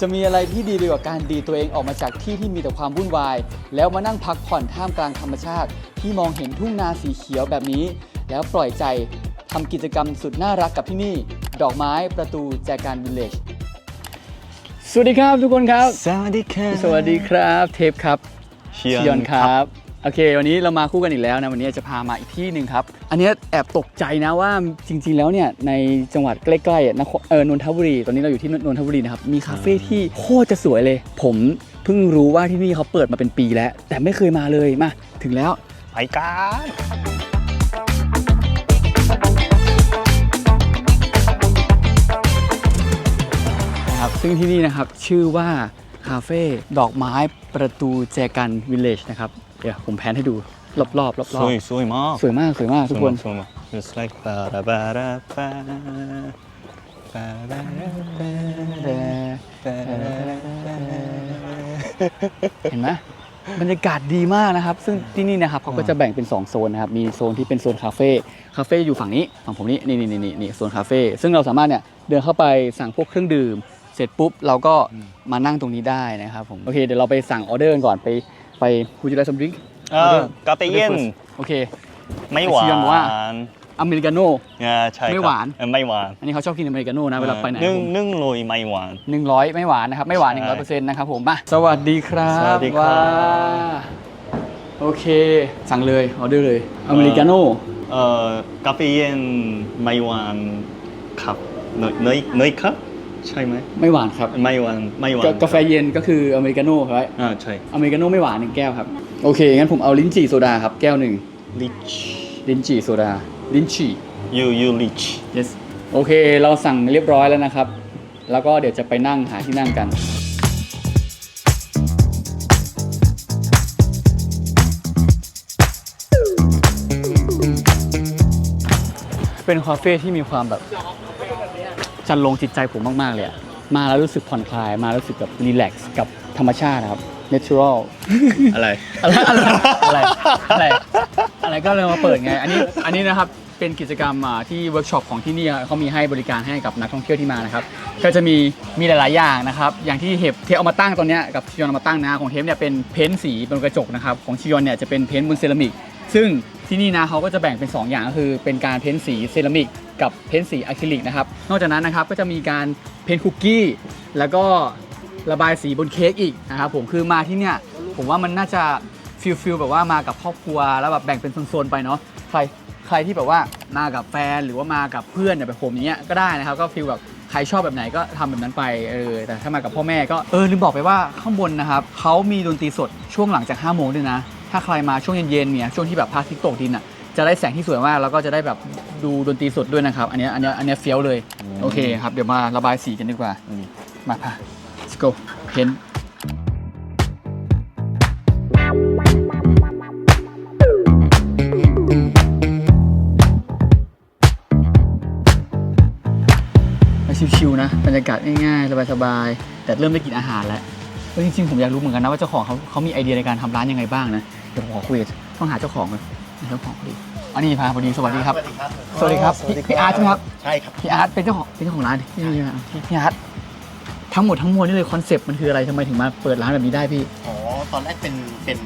จะมีอะไรที่ดีไปกว่าการดีดตัวเองออกมาจากที่ที่มีแต่ความวุ่นวาย แล้วมานั่งพักผ่อนท่ามกลางธรรมชาติ ที่มองเห็นทุ่งนาสีเขียวแบบนี้ แล้วปล่อยใจทำกิจกรรมสุดน่ารักกับที่นี่ ดอกไม้ประตูแจกันวิลเลจสวัสดีครับทุกคนครับ สวัสดีครับ สวัสดีครับ เทปครับเชียชิยอนครับ โอเค วันนี้เรามาคู่กันอีกแล้วนะวันนี้จะพามาอีกที่หนึ่งครับ อันเนี้ยแอบตกใจนะว่าจริง ๆ แล้วเนี่ยในจังหวัดใกล้ๆอะนครเออนนทบุรี ตอนนี้เราอยู่ที่นนทบุรีนะครับมีคาเฟ่ที่โคตรจะสวยเลย ผมเพิ่งรู้ว่าที่นี่เขาเปิดมาเป็นปีแล้ว แต่ไม่เคยมาเลยมาถึงแล้วไปกันนะครับซึ่งที่นี่นะครับชื่อว่าคาเฟ่ดอกไม้ประตูแจกันวิลเลจนะครับ เดี๋ยวผมแพนให้ดูรอบๆรอบๆสวยสวยมากสวยมากสวยมากทุกคน สวยมาก just like ba da ba da ba ba da ba เห็นไหมบรรยากาศดีมากนะครับ ซึ่งที่นี่นะครับเขาก็จะแบ่งเป็น 2 โซนนะครับ มีโซนที่เป็นโซนคาเฟ่คาเฟ่อยู่ฝั่งนี้ฝั่งผมนี่นี่นี่นี่นี่โซนคาเฟ่ซึ่งเราสามารถเนี่ยเดินเข้าไปสั่งพวกเครื่องดื่ม เสร็จปุ๊บเราก็มานั่งตรงนี้ได้นะครับผมโอเคเดี๋ยวเราไปสั่งออเดอร์กันก่อนไป ไปคูจิไลซัมดริงเออกาเฟเย็น โอเค ไม่หวาเชียร์บอกว่า นอเมริกาโน่อ่าใช่ครับไม่หวาน เออไม่หวานอันนี้เขาชอบกินอเมริกาโน่นะเวลาไปไหนนึ่งผมนึ่งโรยไม่หวาน หนึ่งร้อยไม่หวานนะครับ ไม่หวานหนึ่งร้อยเปอร์เซ็นต์นะครับผมมาสวัสดีครับสวัสดีครับว้าโอเค สั่งเลยออเดอร์เลยอเมริกาโน่ เอ่อกาเฟเย็นไม่หวานครับเนยเนยเนยครับ ใช่ไหมไม่หวานครับไม่หวานไม่หวานกากาแฟเย็นก็คืออเมริกาโน่ครับอ่าใช่อเมริกาโน่ไม่หวานหนึ่งแก้วครับโอเคงั้นผมเอาลิ้นจี่โซดาครับแก้วหนึ่งลิชลิ้นจี่โซดาลิ้นจี่ยูยูลิช yes โอเคเราสั่งเรียบร้อยแล้วนะครับ แล้วก็เดี๋ยวจะไปนั่งหาที่นั่งกันเป็นคาเฟ่ที่มีความแบบ จันลงจิตใจผมมากๆเลยอะมาแล้วรู้สึกผ่อนคลาย มาแล้วรู้สึกแบบรีแลกซ์กับธรรมชาตินะครับ natural อะไร อะไรอะไรอะไรอะไรอะไรก็เลยมาเปิดไง อันนี้อันนี้นะครับเป็นกิจกรรมอ่าที่เวิร์กช็อปของที่นี่เขามีให้บริการให้กับนักท่องเที่ยวที่มานะครับ ก็จะมีมีหลายๆอย่างนะครับ อย่างที่เห็บเทปเอามาตั้งตอนเนี้ยกับชิยอนเอามาตั้งนะของเทปเนี่ยเป็นเพ้นท์สีบนกระจกนะครับของชิยอนเนี่ยจะเป็นเพ้นท์บนเซรามิก ซึ่งที่นี่นะเขาก็จะแบ่งเป็น 2 อย่างก็คือ เป็นการเพ้นสีเซรามิกกับเพ้นสีอะคริลิกนะครับ นอกจากนั้นนะครับก็จะมีการเพ้นคุกกี้ แล้วก็ระบายสีบนเค้กอีกนะครับผมคือมาที่เนี่ยผมว่ามันน่าจะฟิลฟิลแบบว่ามากับครอบครัวแล้วแบบแบ่งเป็นโซนๆไปเนาะใครใครที่แบบว่ามากับแฟนหรือว่ามากับเพื่อนเนี่ยแบบผมอย่างเงี้ยก็ได้นะครับก็ฟิลแบบใครชอบแบบไหนก็ทำแบบนั้นไปเออแต่ถ้ามากับพ่อแม่ก็เออลืมบอกไปว่าข้างบนนะครับเขามีดนตรีสดช่วงหลังจาก5้าโมงด้วยนะ ถ้าใครมาช่วงเย็นๆเนี่ยช่วงที่แบบพระอาทิตย์ตกดินอะจะได้แสงที่สวยมากแล้วก็จะได้แบบดูดนตรีสดด้วยนะครับ อันเนี้ยอันเนี้ยอันเนี้ยเฟี้ยวเลย โอเคครับเดี๋ยวมาระบายสีกันดีกว่าอืมมาพา let's go เห็นมาชิวๆนะบรรยากาศง่ายๆ สบายๆ แต่เริ่มได้กินอาหารแล้วเออจริงๆ ผมอยากรู้เหมือนกันนะว่าเจ้าของเขาเขามีไอเดียในการทำร้านยังไงบ้างนะ เดี๋ยวผมขอคุยกับต้องหาเจ้าของเลยหาเจ้าของพอดีอันนี้พาพอดีสวัสดีครับ สวัสดีครับพี่พี่อาร์ตใช่ไหมครับ ใช่ครับ พี่อาร์ตเป็นเจ้าของเป็นเจ้าของร้านพี่พี่พี่พี่อาร์ตทั้งหมดทั้งมวลนี่เลยคอนเซปต์มันคืออะไรทำไมถึงมาเปิดร้านแบบนี้ได้พี่ อ๋อ ตอนแรกเป็นเป็น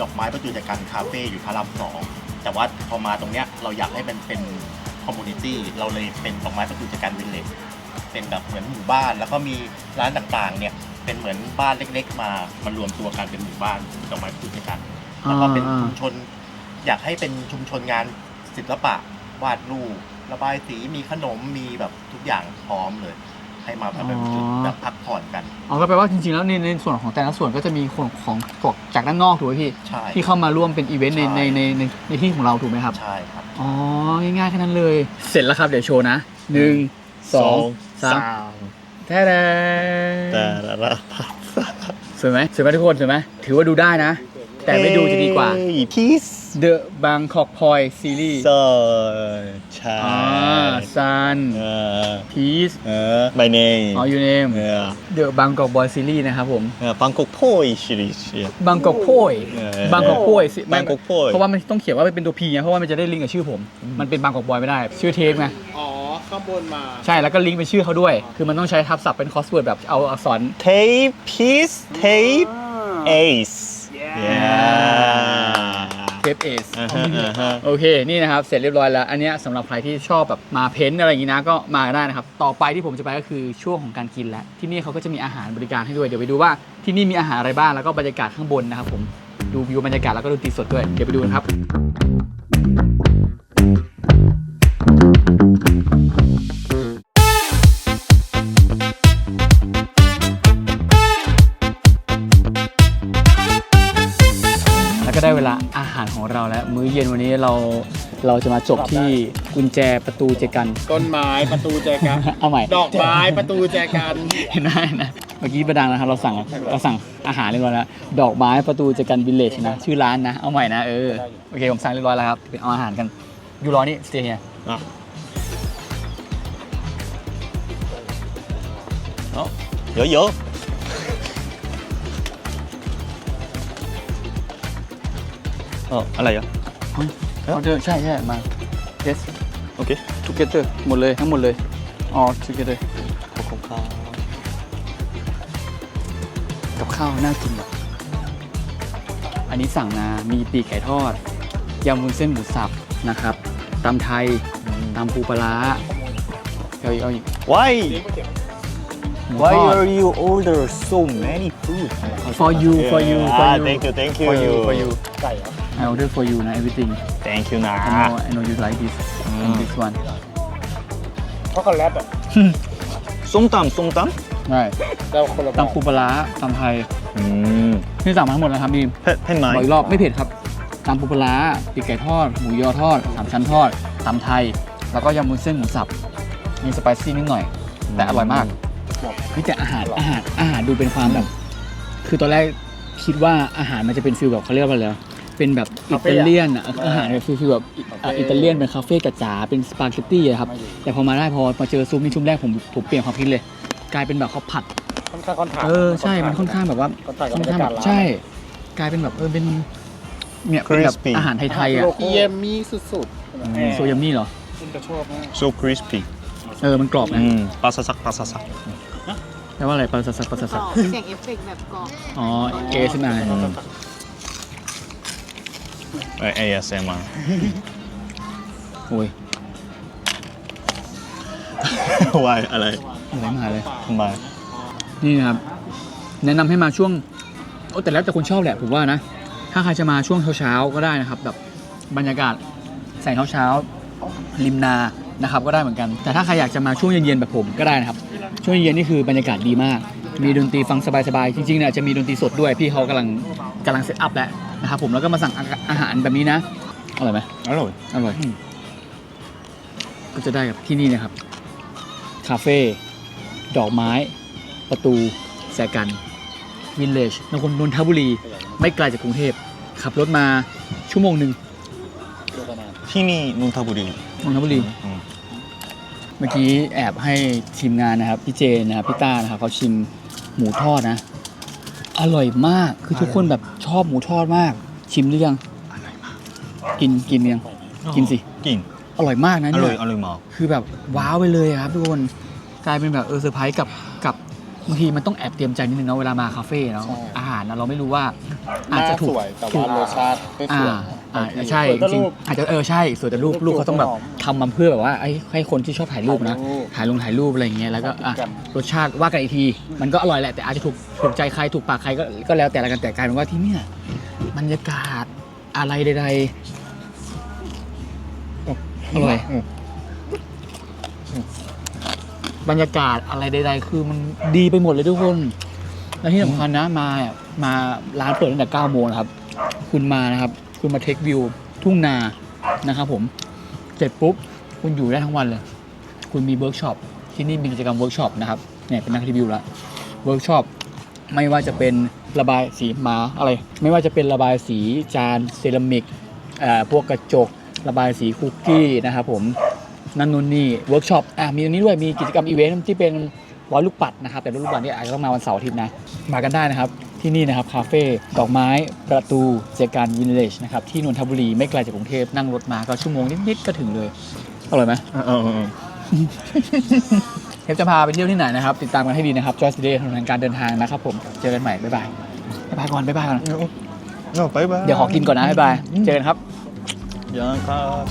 ดอกไม้ประจุจากการคาเฟ่อยู่พระรามสองแต่ว่าพอมาตรงเนี้ยเราอยากให้มันเป็นคอมมูนิตี้เราเลยเป็นดอกไม้ประจุจากการวิลเลจเป็นแบบเหมือนหมู่บ้าน แล้วก็มีร้านต่างๆเนี่ยเป็นเหมือนบ้านเล็ก ๆ มามารวมตัวกันเป็นหมู่บ้านดอกไม้ประจุจากกัน แล้วก็เป็นอ่าชุมชน อยากให้เป็นชุมชนงานศิลปะวาดรูประบายสีมีขนมมีแบบทุกอย่างพร้อมเลย ให้มาแบบเป็นจุดแบบพักผ่อนกัน อ๋อก็แปลว่าจริงๆ แล้วในในส่วนของแต่ละส่วนก็จะมีคนของของจากด้านนอกถูกไหมพี่ ใช่ ที่เข้ามาร่วมเป็นอีเวนต์ในใช่ ในในในในที่ของเราถูกไหมครับ ใช่ครับ อ๋อ ง่ายๆแค่นั้นเลย เสร็จแล้วครับ เดี๋ยวโชว์นะหนึ่งสองสามแท้ๆแต่ละ สวยไหมสวยไหมทุกคนสวยไหมถือว่าดูได้นะ แต่ไม่ดูจะดีกว่า พีซ The Bangkok Point Series ซอใช่อ่า Sun เออ Peace เออ my name อ๋อ Your Name เออ The Bangkok Boy Series นะครับผม เออ Bangkok Poi series Bangkok Poi เออ Bangkok Poi สิ Bangkok Poi เพราะว่ามันต้องเขียนว่าเป็นตัว P ไงเพราะว่ามันจะได้ลิงก์กับชื่อผม มันเป็น Bangkok Boy ไม่ได้ ชื่อเทปไง อ๋อ ข้างบนมา ใช่ แล้วก็ลิงก์เป็นชื่อเขาด้วย คือมันต้องใช้ทับศัพท์เป็นคอสเวิร์ดแบบเอาอักษร tape piece tape ace yeah เทปเอส อ่าฮะอ่าฮะโอเค นี่นะครับ เสร็จเรียบร้อยแล้ว อันเนี้ยสำหรับใครที่ชอบแบบมาเพ้นท์อะไรอย่างนี้นะ ก็มาได้นะครับ ต่อไปที่ผมจะไปก็คือช่วงของการกินแล้ว ที่นี่เขาก็จะมีอาหารบริการให้ด้วย เดี๋ยวไปดูว่าที่นี่มีอาหารอะไรบ้าง แล้วก็บรรยากาศข้างบนนะครับผม ดูวิวบรรยากาศแล้วก็ดนตรีสดด้วย เดี๋ยวไปดูกันครับ ก็ได้เวลาอาหารของเราแล้ว มื้อเย็นวันนี้เราเราจะมาจบที่กุญแจประตูเจกันต้นไม้ประตูแจกัน เอาใหม่ ดอกไม้ประตูแจกันเห็นไหมนะเมื่อกี้ประดังนะครับเราสั่งเราสั่งอาหารเรียบร้อยแล้วดอกไม้ประตูเจกันวิลเลจนะ ชื่อร้านนะ เอาใหม่นะเออโอเคผมสั่งเรียบร้อยแล้วครับเป็นเอาอาหารกันยูรอนี่สเตย์เฮียอะเนาะเยอะๆ เอออะไรอะ เอาเดอใช่ใช่มา yes โอเค together หมดเลยทั้งหมดเลย all together ขอบคุณครับกับข้าวน่ากินแบบอันนี้สั่งมามีปีกไก่ทอดยำวุ้นเส้นหมูสับนะครับตำไทยตำปูปลาร้าเอาอีกเอาอีก Why หมู Why ทอด are you order so many food for you for you for Ah, you thank you thank you for you for you ไก่เหรอ I order for you นะ everything thank you นะ I know I know you like this and this one เพราะเขาแรปอะส้มตำส้มตใช่แต่คนละแบบตำปูปลาร้าตำไทยำอืมนี่สั่งมาทั้งหมดแล้วครับบีมเผ็ดเผ็ดไหมบอกอีกรอบไม่เผ็ดครับตำปูปลาร้าปีกไก่ทอด หมูยอทอดสามชั้นทอดตำไทย แล้วก็ยำมุ้นเส้นหมูสับ มีสไปซี่นิดหน่อย แต่อร่อยมาก นี่แต่อาหารอาหารอาหารดูเป็นความแบบ คือตอนแรกคิดว่าอาหารมันจะเป็นฟิลแบบเขาเรียกว่าอะไรวะเป็นแบบอิตาเลียนอะอาหารเป็นฟิลแบบอะอิตาเลียนเป็นคาเฟ่จ๋าๆเป็นสปาเกตตี้อะครับ แต่พอมาได้พอมาเจอซุปนี่ชุมแรกผมผมเปลี่ยนความคิดเลย กลายเป็นแบบเขาผัด ค่อนข้างคอนทราสต์เออใช่มันค่อนข้างแบบว่าคอนทราสต์กับค่อนบรรข้างยาแบกาศบร้านใช่ กลายเป็นแบบเออเป็นเนี่ยเป็นแบบ Crispy อาหารไทยๆอะเยมมี่สุดๆโซยามี่เหรอคุณจะชอบมาก so crispy เออมันกรอบนะ อืมปลาสักปลาสัก แปลว่าอะไรปลาสักปลาสักกรอบเสียงเอฟเฟกต์แบบกรอบอ๋อเอสมาอืมเอ่อ ASMR โอ้ย Why อะไรอะไรมาเลยทำไมนี่นะครับ แนะนำให้มาช่วงโอ้แต่แล้วแต่คนชอบแหละผมว่านะ ถ้าใครจะมาช่วงเช้าๆก็ได้นะครับ แบบบรรยากาศแสงเช้าๆริมนานะครับก็ได้เหมือนกัน แต่ถ้าใครอยากจะมาช่วงเย็นๆแบบผมก็ได้นะครับ ช่วงเย็นๆนี่คือบรรยากาศดีมาก มีดนตรีฟังสบายๆ จริงๆเนี่ยจะมีดนตรีสดด้วย พี่เขากำลังกำลังเซตอัพแล้วนะครับผมแล้วก็มาสั่งอาอาหารแบบนี้นะ อร่อยไหมอร่อย อร่อยก็จะได้กับที่นี่นะครับ คาเฟ่ ดอกไม้ ประตู แสกันวินเลจนครนนทบุรี ไม่ไกลจากกรุงเทพ ขับรถมาชั่วโมงหนึ่งที่นี่นนทบุรีนนทบุรี อืม เมื่อกี้แอบให้ทีมงานนะครับพี่เจนะครับพี่ต้านะครับเขาชิมหมูทอดนะ อร่อยมากคือทุกคนแบบชอบหมูทอดมาก ชิมหรือยังกินกินยังกินสิกินอร่อยมากนะอเนี่ร่อยยอร่อยมากคือแบบว้าวไปเลยอะครับทุกคนกลายเป็นแบบเออเซอร์ไพรส์กับกับบางทีมันต้องแอบเตรียมใจนิดนึงเนาะเวลามาคาเฟ่เนาะอาหารนะเราไม่รู้ว่าหอาจน้าจะถูสกวยแต่ถูว่ากรสชาติไม่สอ่าวย อ่าใช่จริงๆอาจจะเออใช่สวยแต่รูปรูปเขาต้องแบบทำมาเพื่อแบบว่าให้ให้คนที่ชอบถ่ายรูปนะ ถ่ายลงถ่ายรูปอะไรอย่างเงี้ยแล้วก็อะรสชาติว่ากันอีกที มันก็อร่อยแหละแต่อาจจะถูกถูกใจใครถูกปากใครก็ก็แล้วแต่ละกันแต่กลายเป็นว่าที่เนี่ยบรรยากาศอะไรใดๆอร่อยบรรยากาศอะไรใด ๆ คือมันดีไปหมดเลยทุกคนและที่สำคัญนะมาอะมาร้านเปิดตั้งแต่9โมงนะครับ คุณมานะครับ คุณมาเทควิวทุ่งนานะครับผมเสร็จปุ๊บคุณอยู่ได้ทั้งวันเลย คุณมีเวิร์กช็อปที่นี่มีกิจกรรมเวิร์กช็อปนะครับเนี่ยเป็นนักรีวิวละเวิร์กช็อปไม่ว่าจะเป็นระบายสีหมาอะไร ไม่ว่าจะเป็นระบายสีจานเซรามิกเอ่อพวกกระจก ระบายสีคุกกี้นะครับผมนั่นนู่นนี่เวิร์กช็อปอะมีอันนี้ด้วยมีกิจกรรมอีเวนต์ที่เป็นร้อยลูกปัดนะครับแต่ร้อยลูกปัดนี่อาจจะต้องมาวันเสาร์อาทิตย์นะมากันได้นะครับ ที่นี่นะครับคาเฟ่ดอกไม้ประตูเจการวินเลจนะครับที่นนทบุรีไม่ไกลจากกรุงเทพนั่งรถมาก็ชั่วโมงนิดๆก็ถึงเลยอร่อยไหมเออเออเออเทปจะพาไปเที่ยวที่ไหนนะครับ ติดตามกันให้ดีนะครับ Joyce Day ถนนแห่งการเดินทางนะครับผมเจอกันใหม่บ๊ายบายบ๊ายบายก่อนบ๊ายบายก่อน no bye bye เดี๋ยวขอกินก่อนนะบ๊ายบายเจอกันครับยังครับ